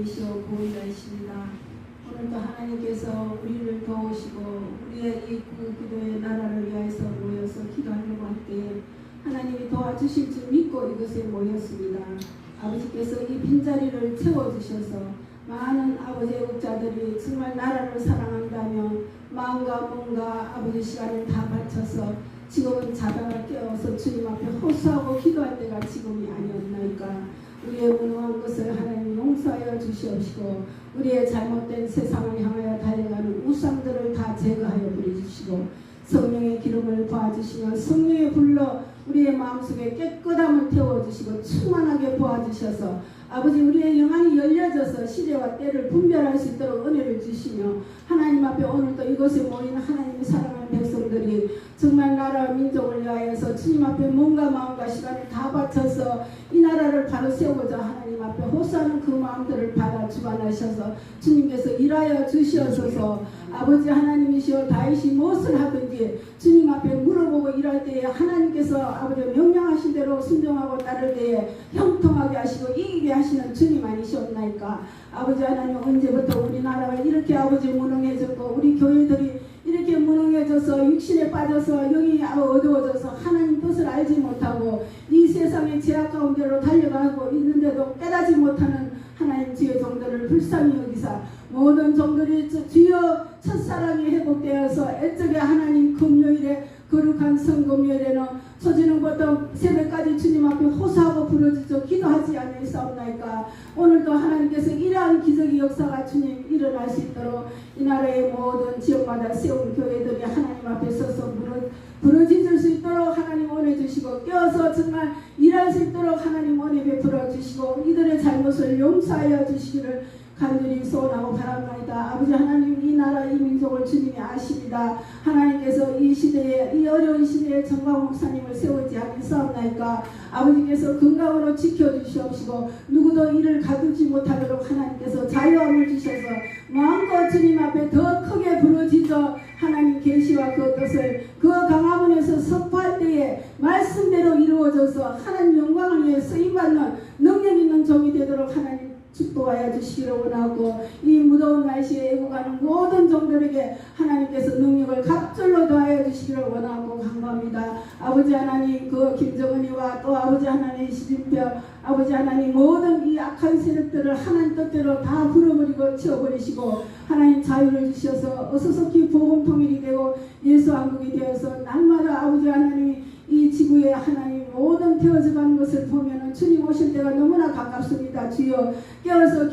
하나님이시여 보호자이십니다. 오늘도 하나님께서 우리를 도우시고 우리의 이그 기도의 나라를 위하여서 모여서 기도하려고 할 때에 하나님이 도와주실 줄 믿고 이것에 모였습니다. 아버지께서 이 빈자리를 채워주셔서 많은 아버지 애국자들이 정말 나라를 사랑한다며 마음과 몸과 아버지 시간을 다 바쳐서 지금은 자다가 깨어서 주님 앞에 호소하고 기도할 때가 지금이 아니었나이까 우리의 무능한 것을 하나님 용서하여 주시옵시고 우리의 잘못된 세상을 향하여 달려가는 우상들을 다 제거하여 버려주시고 성령의 기름을 부어주시며 성령의 불러 우리의 마음속에 깨끗함을 태워주시고 충만하게 부어주셔서 아버지 우리의 영안이 열려져서 시대와 때를 분별할 수 있도록 은혜를 주시며 하나님 앞에 오늘도 이곳에 모인 하나님의 백성들이 정말 나라와 민족을 위하여서 주님 앞에 몸과 마음과 시간을 다 바쳐서 이 나라를 바로 세우고자 하나님 앞에 호소하는 그 마음들을 받아 주관하셔서 주님께서 일하여 주시옵소서. 아버지 하나님이시여 다윗이 무엇을 하든지 주님 앞에 물어보고 일할 때에 하나님께서 아버지 명령하신 대로 순종하고 따를 때에 형통하게 하시고 이기게 하시는 주님 아니시옵나이까? 아버지 하나님 언제부터 우리나라가 이렇게 아버지 무능해졌고 우리 교회들이 무능해져서 육신에 빠져서 영이 어두워져서 하나님 뜻을 알지 못하고 이 세상의 제약 가운데로 달려가고 있는데도 깨닫지 못하는 하나님 주의 종들을 불쌍히 여기사 모든 종들이 주- 주여 첫사랑이 회복되어서 애적에 하나님 금요일에 거룩한 성금요일에는 소지는 보통 새벽까지 주님 앞에 호소하고 부르짖어 기도하지 아니하옵나이까? 오늘도 하나님께서 이러한 기적의 역사가 주님 일어날 수 있도록 이 나라의 모든 지역마다 세운 교회들이 하나님 앞에 서서 부르, 부르짖을 수 있도록 하나님 원해 주시고 껴서 정말 일할 수 있도록 하나님 원해 베풀어 주시고 이들의 잘못을 용서하여 주시기를 간절히 소원하고 바랍니다. 아버지 하나님 이 나라 이 민족을 주님이 아십니다. 하나님께서 이 시대에 이 어려운 시대에 정강 목사님을 세우지 않으사옵나이까 아버지께서 건강으로 지켜주시옵시고 누구도 이를 가두지 못하도록 하나님께서 자유함을 주셔서 마음껏 주님 앞에 더 크게 부르짖어 하나님 계시와 그 뜻을 그 강화문에서 선포할 때에 말씀대로 이루어져서 하나님 영광을 위해 쓰임받는 능력 있는 종이 되도록 하나님 축복하여 주시기를 원하고 이 무더운 날씨에 애국하는 모든 종들에게 하나님께서 능력을 갑절로 더하여 주시기를 원하고 간구합니다. 아버지 하나님 그 김정은이와 또 아버지 하나님 시진표 아버지 하나님 모든 이 악한 세력들을 하나님 뜻대로 다 불어버리고 치워버리시고 하나님 자유를 주셔서 어서속히 복음 통일이 되고 예수 왕국이 되어서 날마다 아버지 하나님이 이 지구에 하나님 모든 태워져 가는 것을 보면은 주님 오실 때가 너무나 가깝습니다. 주여 깨어서